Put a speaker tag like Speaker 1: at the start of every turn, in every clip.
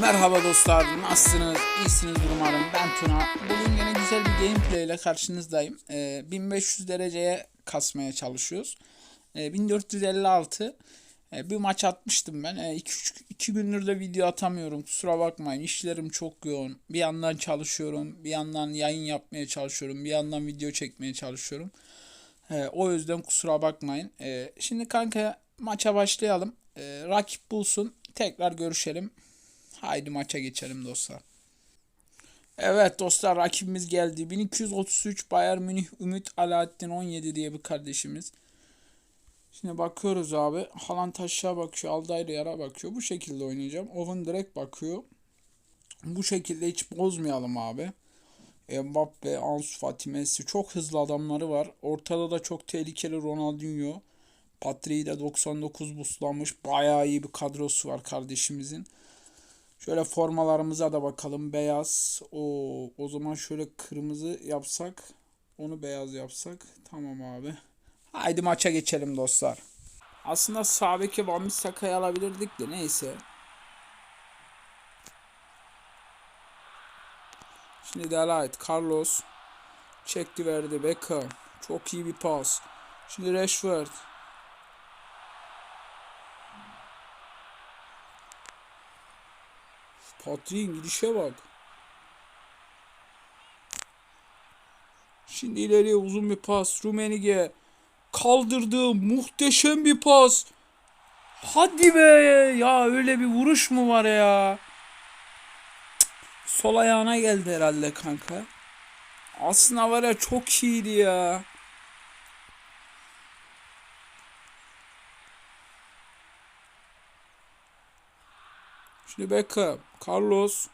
Speaker 1: Merhaba dostlar, nasılsınız? İyisiniz umarım. Ben Tuna. Bugün yine güzel bir gameplay ile karşınızdayım. Ee, 1500 dereceye kasmaya çalışıyoruz. Ee, 1456. Ee, bir maç atmıştım ben. 2 gündür de video atamıyorum. Kusura bakmayın. İşlerim çok yoğun. Bir yandan çalışıyorum. Bir yandan yayın yapmaya çalışıyorum. Bir yandan video çekmeye çalışıyorum. Ee, o yüzden kusura bakmayın. Ee, şimdi kanka maça başlayalım. Ee, rakip bulsun. Tekrar görüşelim. Haydi maça geçelim dostlar. Evet dostlar rakibimiz geldi. 1233 Bayern Münih Ümit Alaaddin 17 diye bir kardeşimiz. Şimdi bakıyoruz abi. Haaland aşağı bakıyor. Aldaylı yara bakıyor. Bu şekilde oynayacağım. Oven direkt bakıyor. Bu şekilde hiç bozmayalım abi. Mbappe, Ansu Fati, Messi çok hızlı adamları var. Ortada da çok tehlikeli Ronaldinho. Patrick'i de 99 buslanmış. Bayağı iyi bir kadrosu var kardeşimizin. Şöyle formalarımıza da bakalım. Beyaz. O o zaman şöyle kırmızı yapsak. Onu beyaz yapsak. Tamam abi. Haydi maça geçelim dostlar. Aslında sağ beke Van Bissaka'yı alabilirdik de neyse. Şimdi Delight, Carlos çekti verdi Beckham. Çok iyi bir pas. Şimdi Rashford. Patrick'in gidişe bak. Şimdi ileriye uzun bir pas. Rumenige kaldırdı. Muhteşem bir pas. Hadi be ya öyle bir vuruş mu var ya? Sol ayağına geldi herhalde kanka. Aslında var ya çok iyiydi ya. Şimdi Beckham, Carlos,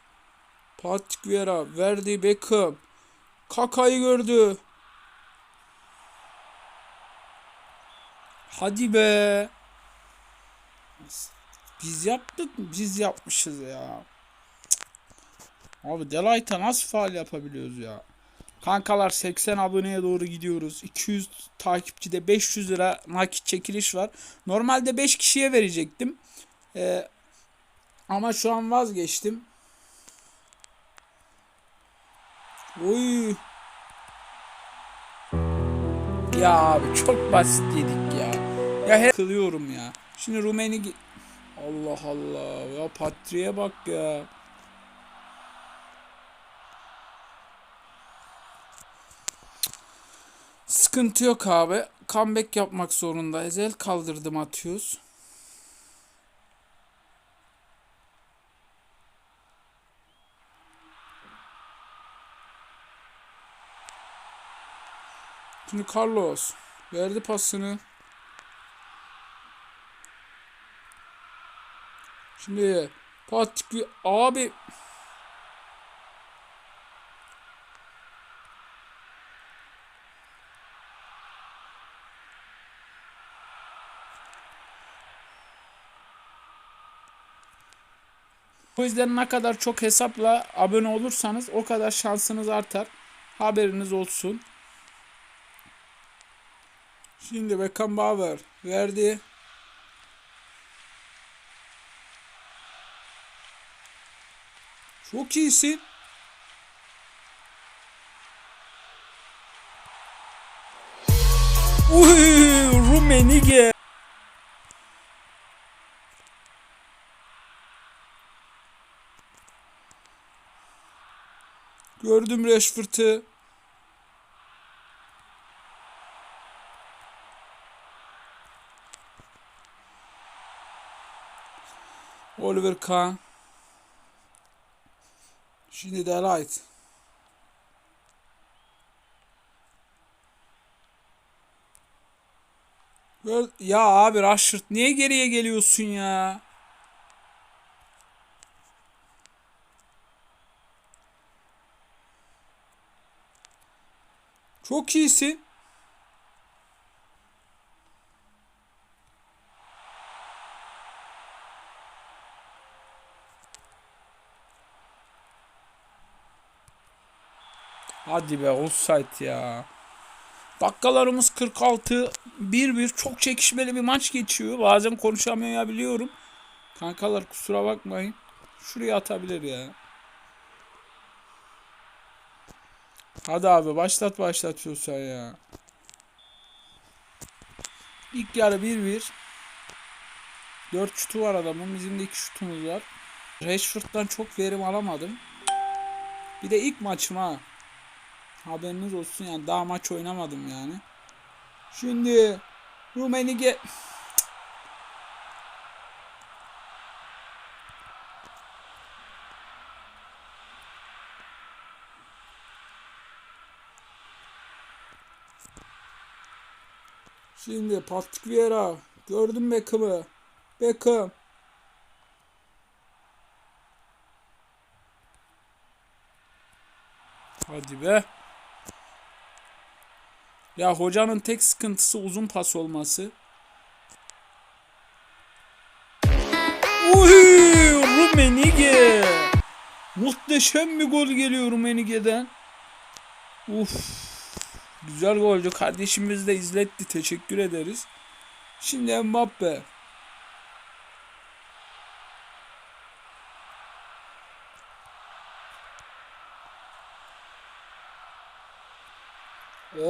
Speaker 1: Patrick Vieira verdi Beckham. Kaka'yı gördü. Hadi be. Biz yaptık mı? Biz yapmışız ya. Abi Delight'a nasıl faal yapabiliyoruz ya? Kankalar 80 aboneye doğru gidiyoruz. 200 takipçide 500 lira nakit çekiliş var. Normalde 5 kişiye verecektim. Ee, ama şu an vazgeçtim. Oy. Ya abi çok basit yedik ya. Ya her kılıyorum ya. Şimdi Rumeni Allah Allah ya Patri'ye bak ya. Sıkıntı yok abi. Comeback yapmak zorundayız. El kaldırdım atıyoruz. Şimdi Carlos verdi pasını. Şimdi Patrick abi O yüzden ne kadar çok hesapla abone olursanız o kadar şansınız artar. Haberiniz olsun. Şimdi Beckenbauer verdi. Çok iyisin. Uy, Rumenige. Gördüm Rashford'ı. Oliver Kahn. Şimdi de Light. Gör- Ya abi Rashford niye geriye geliyorsun ya? Çok iyisin. Hadi be offside ya. Dakikalarımız 46 1-1 çok çekişmeli bir maç geçiyor. Bazen konuşamayabiliyorum. Kankalar kusura bakmayın. Şuraya atabilir ya. Hadi abi başlat başlatıyorsan ya. İlk yarı 1-1. 4 şutu var adamın. Bizim de 2 şutumuz var. Rashford'dan çok verim alamadım. Bir de ilk maçım ha. Haberiniz olsun yani daha maç oynamadım yani. Şimdi Rumenige Şimdi Patrick Vieira gördüm Beckham'ı. Beckham Hadi be. Ya hocanın tek sıkıntısı uzun pas olması. Uy, Rumenige. Muhteşem bir gol geliyor Rumenige'den. Uf. Güzel golcü. Kardeşimiz de izletti. Teşekkür ederiz. Şimdi Mbappe.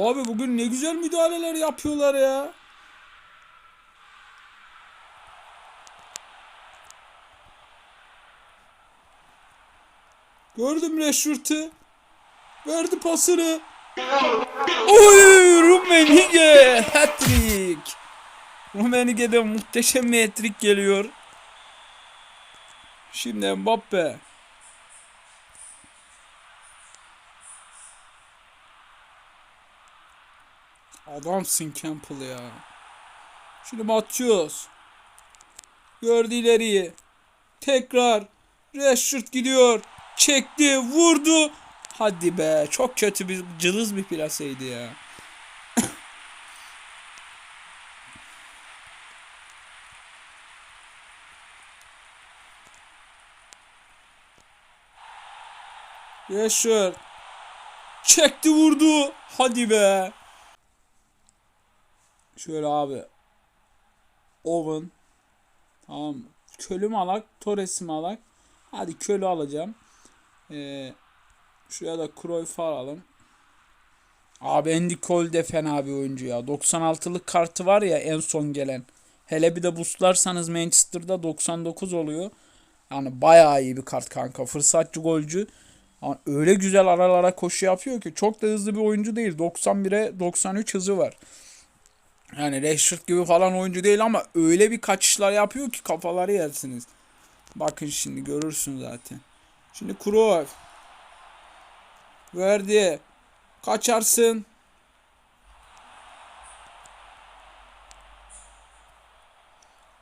Speaker 1: Abi bugün ne güzel müdahaleler yapıyorlar ya. Gördüm Rashford'u. Verdi pasını. Oy Rumenige hat-trick. Rumenige'den muhteşem bir hat-trick geliyor. Şimdi Mbappe. Adamsın Campbell ya. Şimdi atıyoruz. Gördü ileriyi. Tekrar. Rashford gidiyor. Çekti. Vurdu. Hadi be. Çok kötü bir cılız bir plaseydi ya. Rashford. Çekti vurdu. Hadi be. Şöyle abi. Owen. Tamam. Kölü mü alak? Torres'i mi alak? Hadi kölü alacağım. Ee, şuraya da Cruyff'u alalım. Abi Andy Cole de fena bir oyuncu ya. 96'lık kartı var ya en son gelen. Hele bir de boostlarsanız Manchester'da 99 oluyor. Yani bayağı iyi bir kart kanka. Fırsatçı golcü. Yani öyle güzel aralara koşu yapıyor ki. Çok da hızlı bir oyuncu değil. 91'e 93 hızı var. Yani Rashford gibi falan oyuncu değil ama öyle bir kaçışlar yapıyor ki kafaları yersiniz. Bakın şimdi görürsün zaten. Şimdi Cruyff. Verdi. Kaçarsın.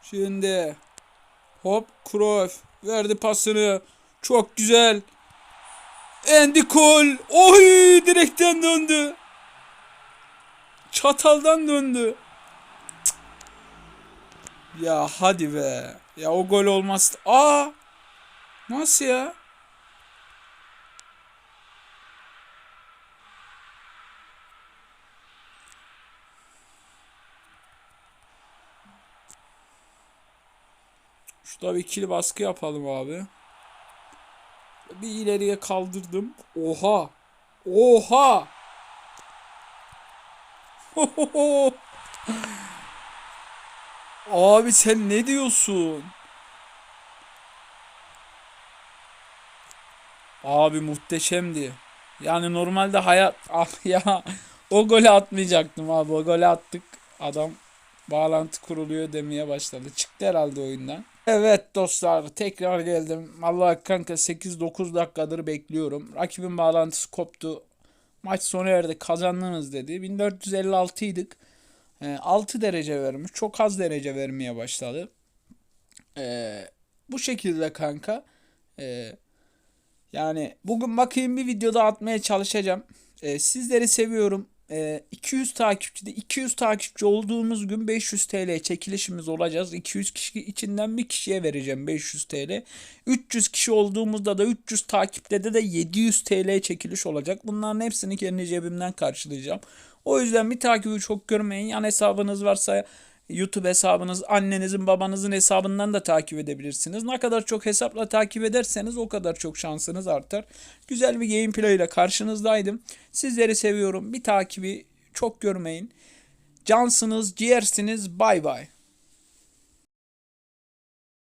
Speaker 1: Şimdi hop Cruyff verdi pasını. Çok güzel. Andy Cole. Oy direkten döndü. Çataldan döndü. Cık. Ya hadi be. Ya o gol olmaz. Aa! Nasıl ya? Şurada bir ikili baskı yapalım abi. Bir ileriye kaldırdım. Oha! Oha! Abi sen ne diyorsun? Abi muhteşemdi. Yani normalde hayat ah ya o golü atmayacaktım abi. O golü attık. Adam bağlantı kuruluyor demeye başladı. Çıktı herhalde oyundan. Evet dostlar tekrar geldim. Allah kanka 8-9 dakikadır bekliyorum. Rakibin bağlantısı koptu. Maç sona erdi kazandınız dedi. 1456 idik. 6 derece vermiş. Çok az derece vermeye başladı. Ee, bu şekilde kanka. Ee, yani bugün bakayım bir videoda atmaya çalışacağım. Ee, sizleri seviyorum. Ee, 200 takipçide 200 takipçi olduğumuz gün 500 TL çekilişimiz olacağız. 200 kişi içinden bir kişiye vereceğim 500 TL. 300 kişi olduğumuzda da 300 takipte de 700 TL çekiliş olacak. Bunların hepsini kendi cebimden karşılayacağım. O yüzden bir takibi çok görmeyin. Yan hesabınız varsa YouTube hesabınız, annenizin, babanızın hesabından da takip edebilirsiniz. Ne kadar çok hesapla takip ederseniz o kadar çok şansınız artar. Güzel bir gameplay ile karşınızdaydım. Sizleri seviyorum. Bir takibi çok görmeyin. Cansınız, ciğersiniz. Bay bay.